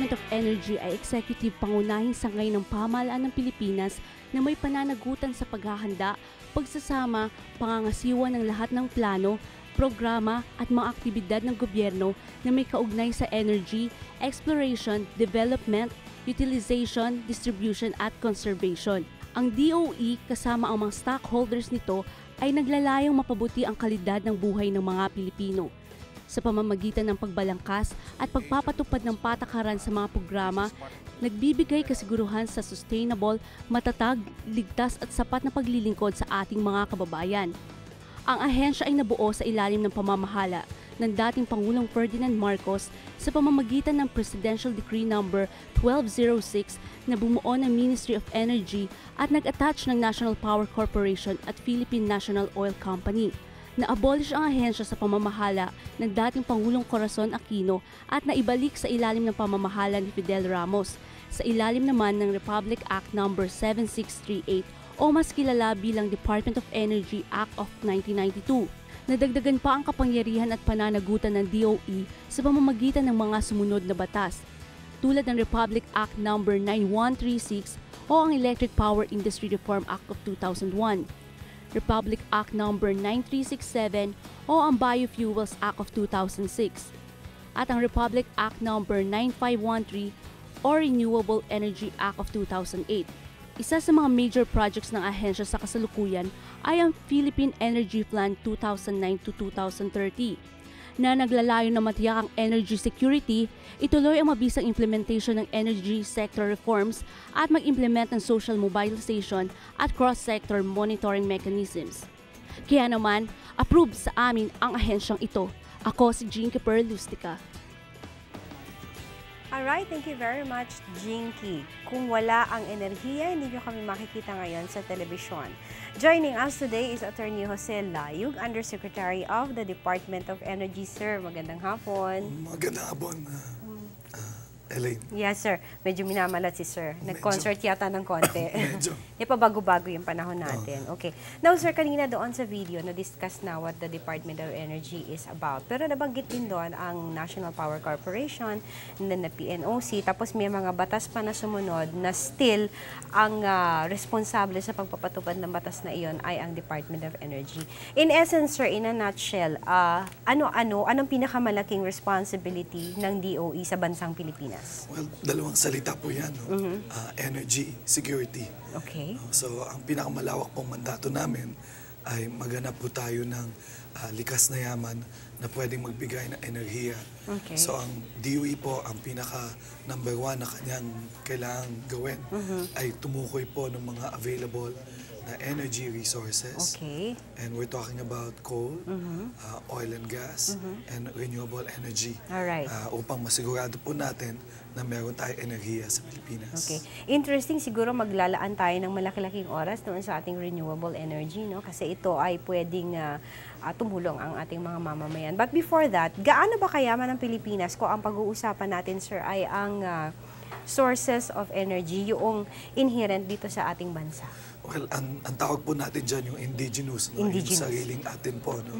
Department of Energy ay executive pangunahing sangay ng pamahalaan ng Pilipinas na may pananagutan sa paghahanda, pagsasama, pangangasiwa ng lahat ng plano, programa at mga aktibidad ng gobyerno na may kaugnay sa energy, exploration, development, utilization, distribution at conservation. Ang DOE kasama ang mga stockholders nito ay naglalayong mapabuti ang kalidad ng buhay ng mga Pilipino sa pamamagitan ng pagbalangkas at pagpapatupad ng patakaran sa mga programa, nagbibigay kasiguruhan sa sustainable, matatag, ligtas at sapat na paglilingkod sa ating mga kababayan. Ang ahensya ay nabuo sa ilalim ng pamamahala ng dating Pangulong Ferdinand Marcos sa pamamagitan ng Presidential Decree No. 1206 na bumuo ng Ministry of Energy at nag-attach ng National Power Corporation at Philippine National Oil Company na-abolish ang ahensya sa pamamahala ng dating Pangulong Corazon Aquino at naibalik sa ilalim ng pamamahala ni Fidel Ramos sa ilalim naman ng Republic Act No. 7638 o mas kilala bilang Department of Energy Act of 1992. Nadagdagan pa ang kapangyarihan at pananagutan ng DOE sa pamamagitan ng mga sumunod na batas tulad ng Republic Act No. 9136 o ang Electric Power Industry Reform Act of 2001 Republic Act No. 9367 o ang Biofuels Act of 2006 at ang Republic Act No. 9513 o Renewable Energy Act of 2008. Isa sa mga major projects ng ahensya sa kasalukuyan ay ang Philippine Energy Plan 2009 to 2030 na naglalayo na matiyak ang energy security, ituloy ang mabisang implementation ng energy sector reforms at mag-implement ng social mobilization at cross-sector monitoring mechanisms. Kaya naman, approve sa amin ang ahensyang ito. Ako si Jinky Perlustica. Alright, thank you very much, Jinky. Kung wala ang enerhiya, hindi nyo kami makikita ngayon sa telebisyon. Joining us today is Attorney Jose Layug, Undersecretary of the Department of Energy. Sir, magandang hapon. Magandang hapon, Elaine. Yes, sir. Medyo minamalat si sir. Nag-concert yata ng konti. Medyo. Di pa bago-bago yung panahon natin. Okay. Now, sir, kanina doon sa video, na-discuss na what the Department of Energy is about. Pero nabanggit din doon ang National Power Corporation, then the PNOC, tapos may mga batas pa na sumunod na still ang ah, responsable sa pagpapatupad ng batas na iyon ay ang Department of Energy. In essence, sir, in a nutshell, ah, ano-ano, anong pinakamalaking responsibility ng DOE sa bansang Pilipinas? Well, dalawang salita po yan. No? Uh, energy, security. Okay. No? So, ang pinakamalawak pong mandato namin ay maghanap po tayo ng ah, likas na yaman na pwedeng magbigay ng enerhiya. Okay. So, ang DOE po, ang pinaka number one na kanyang kailangang gawin ay tumukoy po ng mga available na energy resources. Okay. And we're talking about coal, uh, oil and gas, and renewable energy. Alright. Uh, upang masigurado po natin na meron tayong enerhiya sa Pilipinas. Okay. Interesting siguro maglalaan tayo ng malaki-laking oras doon sa ating renewable energy, no? Kasi ito ay pwedeng ah, ah, tumulong ang ating mga mamamayan. But before that, gaano ba kayaman ng Pilipinas ko ang pag-uusapan natin, sir, ay ang ah, sources of energy, yung inherent dito sa ating bansa? Well, ang, ang tawag po natin dyan yung indigenous, no? Indigenous. yung sariling atin po. No?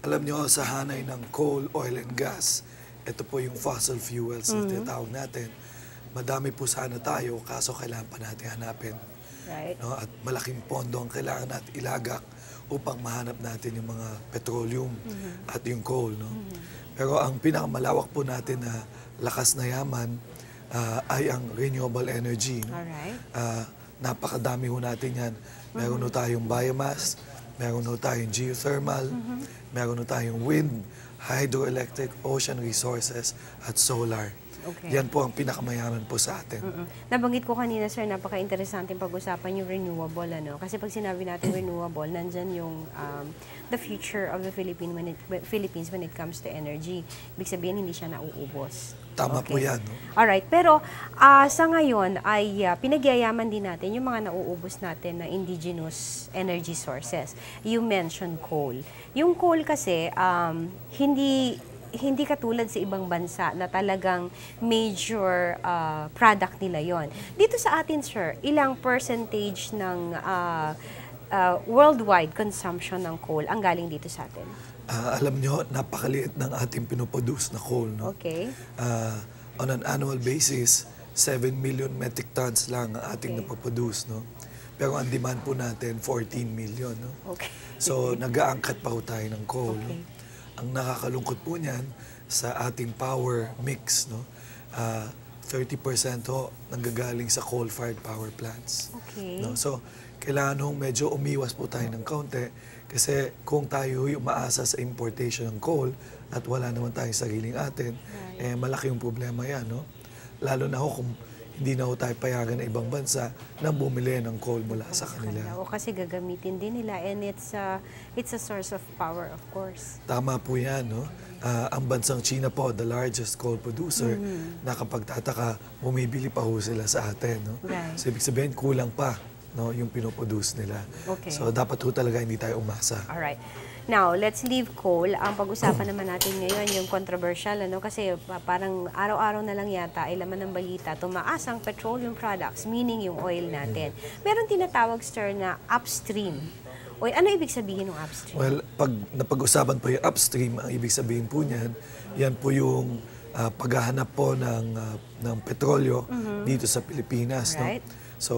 Alam nyo, sa hanay ng coal, oil, and gas, ito po yung fossil fuels na tinatawag natin. Madami po sana tayo, kaso kailangan pa natin hanapin. Right? No? At malaking pondo ang kailangan natin ilagak upang mahanap natin yung mga petroleum at yung coal. No? Pero ang pinakamalawak po natin na lakas na yaman ah, ay ang renewable energy. No? Alright. Ah, napakadami ho natin yan. Meron ho tayong biomass, meron ho tayong geothermal, meron ho tayong wind, hydroelectric, ocean resources, at solar. Okay. Yan po ang pinakamayaman po sa atin. Mm. Nabanggit ko kanina, sir, napaka-interesante pag-usapan yung renewable, ano? Kasi pag sinabi natin renewable, nandyan yung um, the future of the Philippine when it, Philippines when it comes to energy. Ibig sabihin, hindi siya nauubos. Tama po yan. No? Alright, pero ah, sa ngayon ay ah, pinagyayaman din natin yung mga nauubos natin na indigenous energy sources. You mentioned coal. Yung coal kasi, um, hindi hindi katulad sa ibang bansa na talagang major ah, product nila yon. Dito sa atin, sir, ilang percentage ng ah, ah, worldwide consumption ng coal ang galing dito sa atin? Ah, alam nyo, napakaliit ng ating pinoproduce na coal. No? Okay. Ah, on an annual basis, 7 million metric tons lang ang ating Okay. napoproduce, no? Pero ang demand po natin, 14 million, no? Okay. So, nag-aangkat pa ho tayo ng coal. no? Ang nakakalungkot po niyan sa ating power mix, no? Ah, 30% ho nanggagaling sa coal-fired power plants. Okay. No? So, kailangan hong medyo umiwas po tayo ng kaunti kasi kung tayo ho'y umaasa sa importation ng coal at wala naman tayong sariling atin, eh malaki yung problema yan, no? Lalo na ho kung hindi na tayo payagan ng ibang bansa na bumili ng coal mula sa kanila. O kasi gagamitin din nila and it's a, it's a source of power, of course. Tama po yan, no? Ah, ang bansang China po, the largest coal producer, Mm-hmm. nakapagtataka, bumibili pa ho sila sa atin, no? Right. So, ibig sabihin, kulang pa, no, yung pinoproduce nila. Okay. So, dapat ho talaga hindi tayo umasa. Alright. Now, let's leave coal. Ang pag-usapan naman natin ngayon, yung controversial, ano, kasi pa- parang araw-araw na lang yata ay laman ng balita, tumaas ang petroleum products, meaning yung oil natin. Meron tinatawag, sir, na upstream. O, ano ibig sabihin ng upstream? Well, pag napag-usapan po yung upstream, ang ibig sabihin po niyan, yan po yung ah, paghahanap po ng, ah, ng petrolyo dito sa Pilipinas. Right. No? So,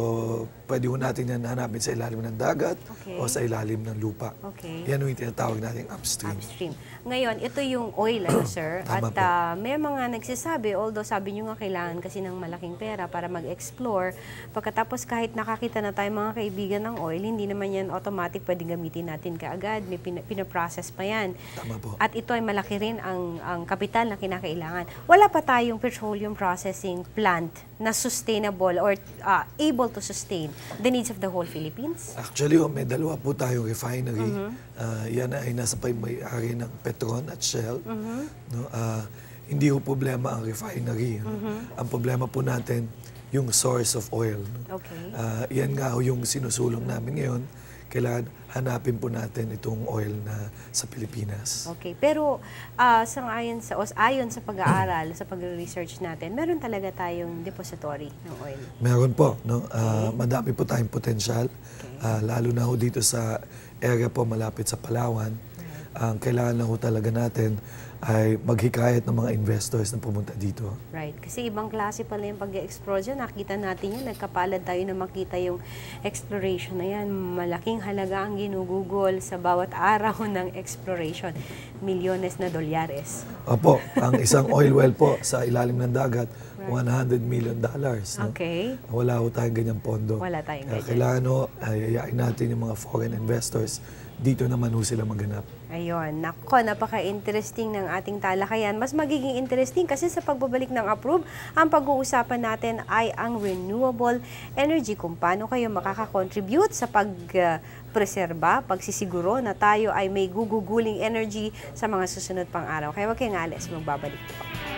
pwede ho natin yan hanapin sa ilalim ng dagat Okay. o sa ilalim ng lupa. Okay. Yan yung tinatawag nating upstream. Upstream. Ngayon, ito yung oil, ano, sir? At po. ah, may mga nagsasabi, although sabi nyo nga kailangan kasi ng malaking pera para mag-explore, pagkatapos kahit nakakita na tayo mga kaibigan ng oil, hindi naman yan automatic pwedeng gamitin natin kaagad. May pina- pinaprocess pa yan. Tama po. At ito ay malaki rin ang, ang kapital na kinakailangan. Wala pa tayong petroleum processing plant na sustainable or ah, able to sustain the needs of the whole Philippines? Actually, oh, may dalawa po tayong refinery. Mm-hmm. Ah, yan ay nasa may-ari ng Petron at Shell. Mm-hmm. No, ah, hindi ho problema ang refinery. no? Mm-hmm. Ang problema po natin, yung source of oil. no? Okay. Ah, yan nga ho yung sinusulong namin ngayon. Kailangan hanapin po natin itong oil na sa Pilipinas. Okay, pero ah, sa ayon sa o ayon sa pag-aaral, sa pag-research natin, meron talaga tayong depository ng oil. Meron po, no? Ah, madami po tayong potensyal. Ah, lalo na ho dito sa area po malapit sa Palawan. Ang kailangan na ho talaga natin ay maghikayat ng mga investors na pumunta dito. Right. Kasi ibang klase pala yung pag-explore dyan. Nakita natin yun. Nagkapalad tayo na makita yung exploration na yan. Malaking halaga ang ginugugol sa bawat araw ng exploration. Milyones na dolyares. Opo, ang isang oil well po sa ilalim ng dagat, 100 million dollars. No? Okay. Wala ho tayong ganyang pondo. Wala tayong Kaya ganyan. kailangan ho, ay ayain natin yung mga foreign investors. Dito naman ho sila maganap. Ayun, nako, napaka-interesting ng ating talakayan. Mas magiging interesting kasi sa pagbabalik ng approve, ang pag-uusapan natin ay ang renewable energy, kung paano kayo makakakontribute sa pag-preserba, pagsisiguro na tayo ay may guguguling energy sa mga susunod pang araw. Kaya huwag kayong alis, magbabalik po.